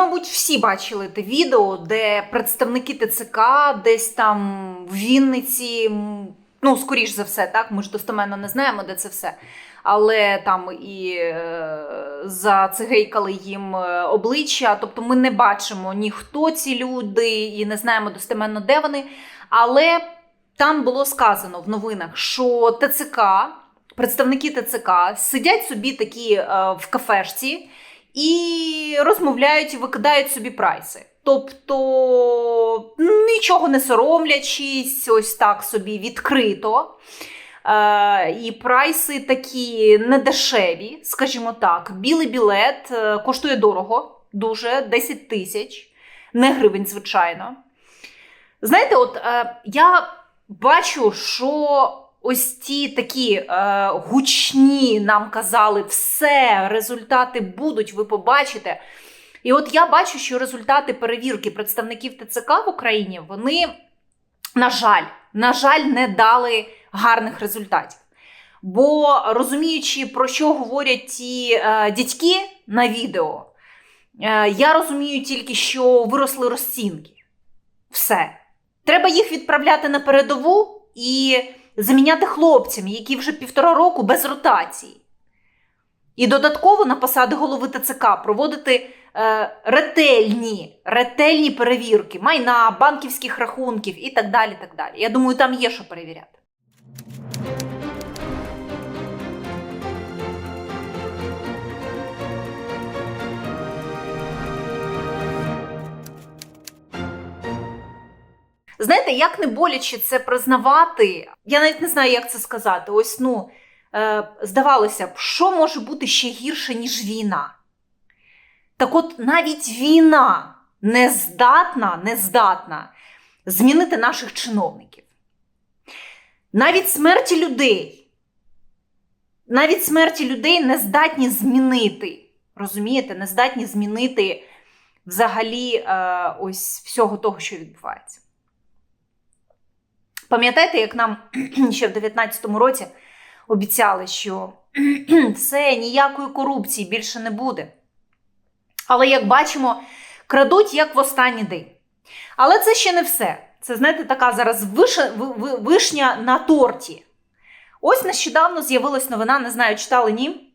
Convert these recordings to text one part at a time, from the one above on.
мабуть, всі бачили те відео, де представники ТЦК десь там в Вінниці, ну, скоріш за все, так, ми ж достеменно не знаємо, де це все. Але там і е, зацигейкали їм е, обличчя. Тобто ми не бачимо ні хто ці люди, і не знаємо достеменно, де вони. Але там було сказано в новинах, що ТЦК, представники ТЦК сидять собі такі е, в кафешці і розмовляють і викидають собі прайси. Тобто нічого не соромлячись, ось так собі відкрито. Е, і прайси такі недешеві, скажімо так. Білий білет е, коштує дорого, дуже 10 тисяч, не гривень, звичайно. Знаєте, от е, я бачу, що ось ті такі е, гучні нам казали, все, результати будуть, ви побачите. І от я бачу, що результати перевірки представників ТЦК в Україні, вони, на жаль, на жаль, не дали гарних результатів. Бо розуміючи, про що говорять ті е, дядьки на відео, е, я розумію тільки, що виросли розцінки. Все. Треба їх відправляти на передову і заміняти хлопцям, які вже півтора року без ротації. І додатково на посади голови ТЦК проводити е, ретельні, ретельні перевірки майна, банківських рахунків і так далі. так далі. Я думаю, там є що перевіряти. Знаєте, як не боляче це признавати, я навіть не знаю, як це сказати. Ось ну е, здавалося б, що може бути ще гірше, ніж війна? Так от навіть війна не здатна, не здатна змінити наших чиновників. Навіть смерті людей, навіть смерті людей не здатні змінити. Розумієте, не здатні змінити взагалі е, ось всього того, що відбувається. Пам'ятаєте, як нам ще в 19-му році обіцяли, що все, ніякої корупції більше не буде. Але, як бачимо, крадуть як в останній день. Але це ще не все. Це, знаєте, така зараз вишня на торті. Ось нещодавно з'явилась новина, не знаю, читали ні.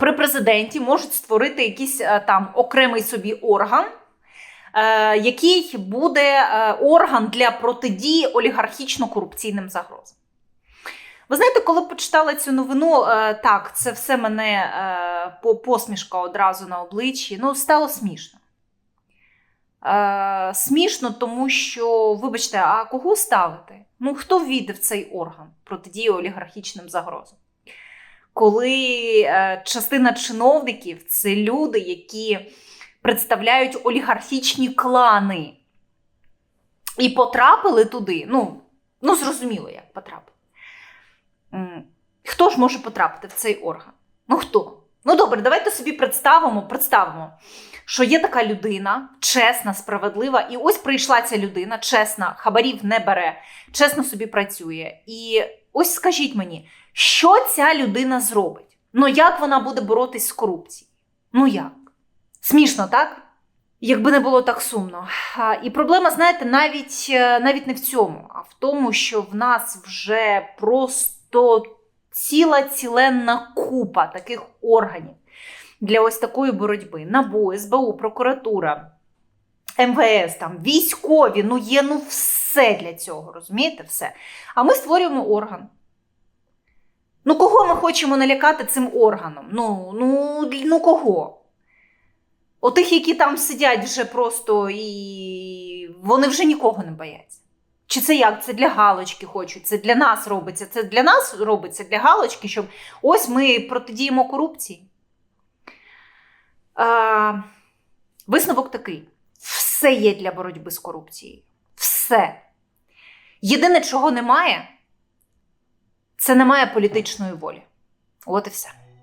При президенті можуть створити якийсь е, там окремий собі орган, який буде е, орган для протидії олігархічно-корупційним загрозам. Ви знаєте, коли почитала цю новину, е, так, це все мене е, посмішка одразу на обличчі. Ну, стало смішно. Е, смішно, тому що, вибачте, а кого ставити? Ну, хто ввійде в цей орган протидії олігархічним загрозам? Коли е, частина чиновників це люди, які представляють олігархічні клани. І потрапили туди. Ну, ну зрозуміло, як потрапили. Хто ж може потрапити в цей орган? Ну хто? Ну добре, давайте собі представимо, представимо, що є така людина, чесна, справедлива, і ось прийшла ця людина, чесна, хабарів не бере, чесно собі працює. І ось скажіть мені, що ця людина зробить? Ну як вона буде боротись з корупцією? Ну як? Смішно, так? Якби не було так сумно. І проблема, знаєте, навіть, е, навіть не в цьому, а в тому, що в нас вже просто ціла ціленна купа таких органів для ось такої боротьби. НАБУ, СБУ, прокуратура, МВС, там, військові, ну є ну все для цього, розумієте? Все. А ми створюємо орган. Ну, кого ми хочемо налякати цим органом? Ну, ну, ну кого? Отих, які там сидять вже просто і вони вже нікого не бояться. Чи це як? Це для галочки хочуть, це для нас робиться. Це для нас робиться для галочки, щоб ось ми протидіємо корупції. А, висновок такий: все є для боротьби з корупцією. Все. Єдине, чого немає, це немає політичної волі. От і все.